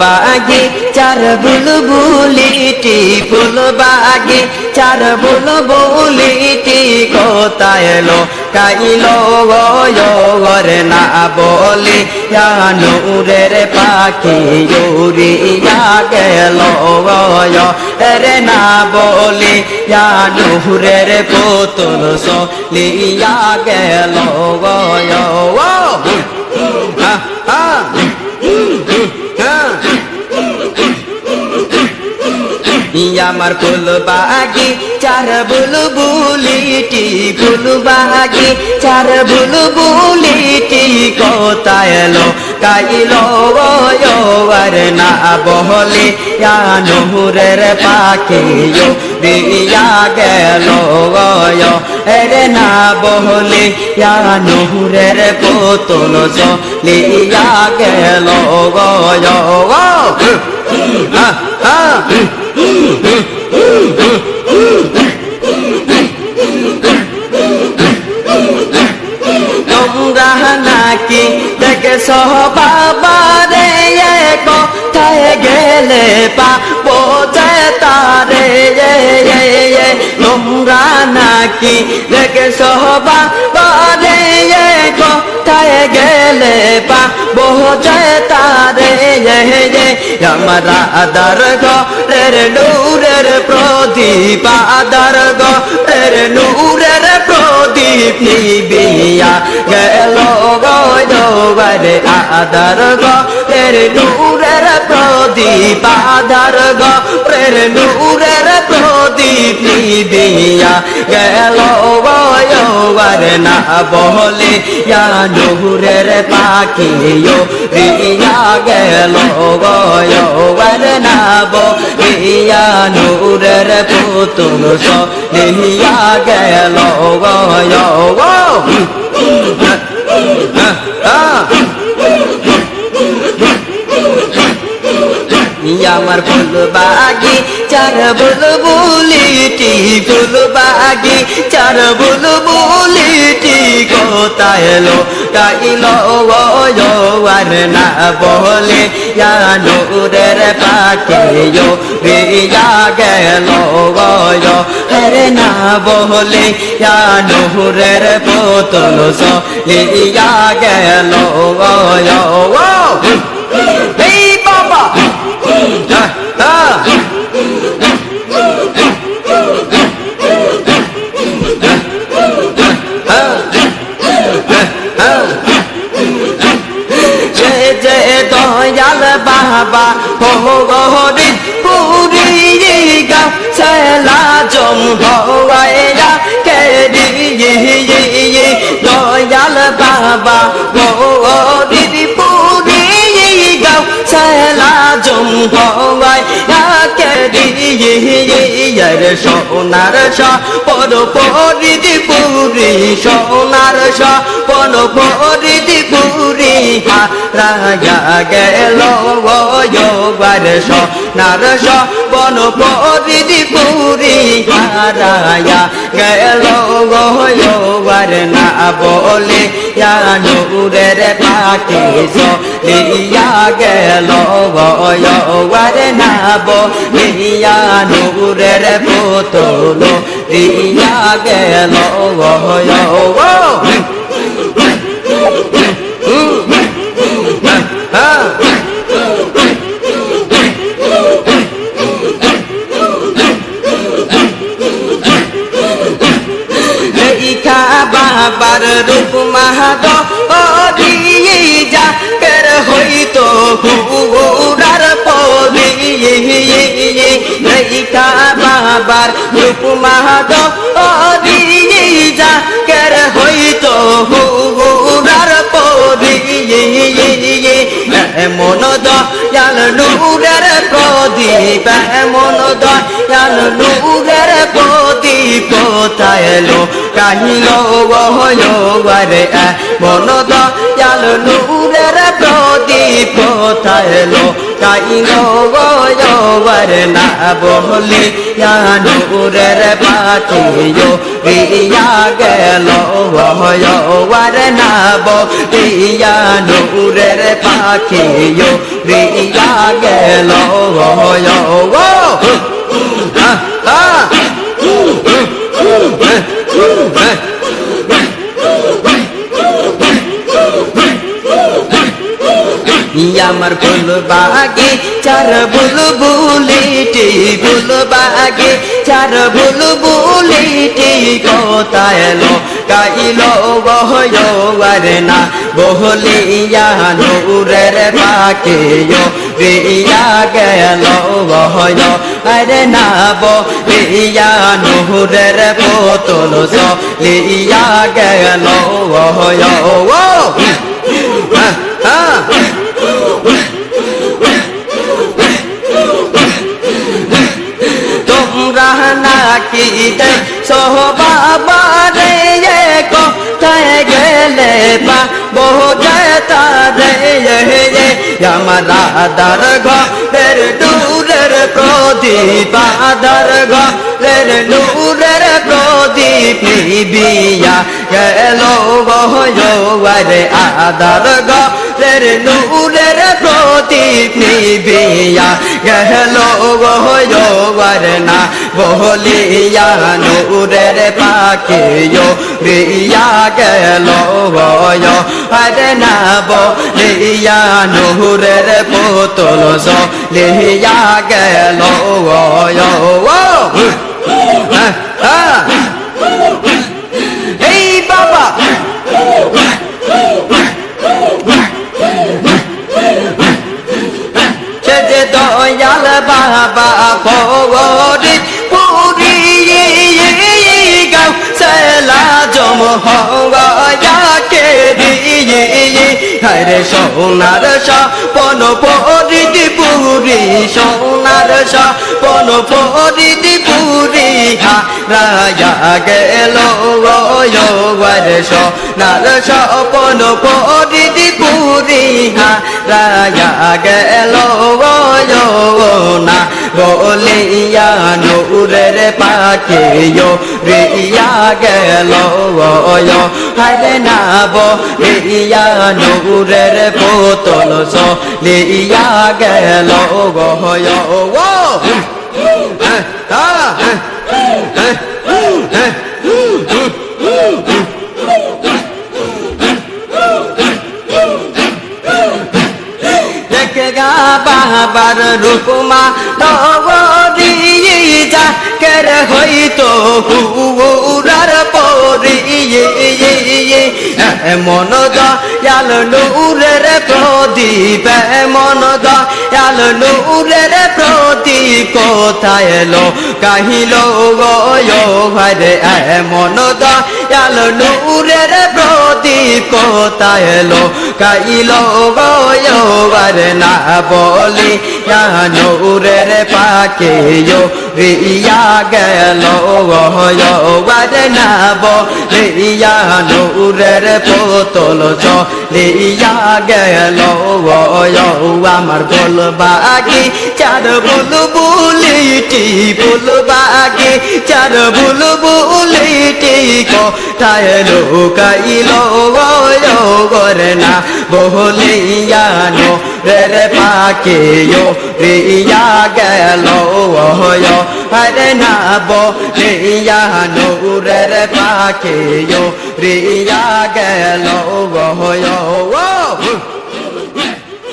বাগে চার বুলবুলিটি ফুল বাগে চার বুলবুলিটি কোথায় এলো কাইলো গরে না বলি নূরের পাখি উড়িয়া গেল রে না বলি নূরের পুতুল সলিয়া গেল গয় আমার ফুল বাগি চার বুল বুলিটি ফুল বাগি চার বুল বুলিটি কোথায় কাইলো আর না বহলে নহরের পাখি দিয়া গেল এরে না বহলে নহরের পুতুল লিয়া গেল গয় তোমরা নাকি দেখে সহ বাবারে কোথায় গেলে পা বোঝে তারে? তোমরা নাকি দেখে সহ বাবারে কোথায় গেলে পা বোঝে তারে? আমার আদার গরের নূরের প্রদীপ আদার গরের নূরের প্রদীপ নিবিয়া গেল গরে আদার গরের নূরের প্রদীপ আদার গরের নূরের প্রদীপ নিবিয়া গেল গরে না বহলে ইয়া নূরের পাখি রিয়া গেল গয়র নাব ইয়া নূরের পুতুল সলিয়া গেল গয় আমার ফুল বাগি চার বুল বুলিটি ফুল বাগি চার বুল বুলিটি কোথায় এলো কাইলো আর না বলে? নূরের পাখি রিয়া গেল হরে না বলে? নূরের পুতুল লিয়া গেল যে দয়াল বাবা হো গরি পুরি গা সেলা জম হওয়াইয়া কেরি দয়াল বাবা গরি সোনার পর পরিধি পুরি সোনার পর পরিধি পুরি। রাজা গেল গয়বার সোনার বন পরিদি পুরি রায়া গেল গয়বার না বলে নূরের পাখি লিয়া গেল গয়বার না বলিয়া নূরের পুতুল দিয়া গেল বাবার রূপ মাহাদ যা কের হইতো হুরার পদি রেখা বাবার রূপ মাহাদ যা কের হইতো হুরার পদি এমন দয়াল নূরের প্রদীপ এমন দয়াল নূরের এলো কাহিল গহরে মন দয়াল নূরের প্রদীপ এলো কাহিল গহরে না বহলে নূরের পাখিও, রিয়া গেল গহরে না বলিয়া নূরের পাখিও, রিয়া গেল আমার ফুল বাগে চার বুল বুলিটি ফুল বাগে চার বুল বুলিটি কোথায় এলো কাইলো বহয় না, বহলিয়া নূরের পাকে রিয়া গেল বহয় আরে না বলিয়া নূরের পোতল লিয়া গেল বহয় ও হ্যাঁ হ্যাঁ তোমরা নাকি সোহবাবারে কোথায় আমার আদার ঘরের দূরের প্রদীপ আদার ঘরের নূরের প্রদীপ নিবিয়া গেল গহরে আদার ঘরের নূরের প্রদীপ নিবিয়া গেল না বহলিয়া নূরের পাকে রিয়া গেল আরে না বলিয়া নূরের পোতল লিয়া গেল গয় এই বাবা ভগরি পুরি গাও সেলা জম হওয়াকে দিয়ে। হরে সোনার সপন পরিদি পুরি, সোনার সপন পরিদি পুরি। রাজা গেল গরে সোনার সপন পরিদি পুরি। বলিয়া নূরের রে রিয়া গেল হরে না বলিয়া নূরের পোতল ইয়া গেল গয় দেখে গা বাবার রূপমা নগরী যা কের হইতো হুরার পরি। মন দয়াল নূরের প্রদীপ মন দয়াল নূরের প্রদীপ, কোথায় এলো কাহিল গয় হরে মন দয়াল নূরের প্রদীপ, কোথায় এলো কাইল গয় হরে না বলি নূরের পাকে রিয়া গেল হরে না বলিয়া নূরের পোতল লিয়া গেল আমার বল বাগি চার বুল বুলিটি বুল বাগি চার বুল বুলিটি কোথায় লোকাইল গরে না বহলিয়ানো রে পাকে রিয়া গেল হরে না বলিয়ানো রে পাকে রিয়া গেল গহয়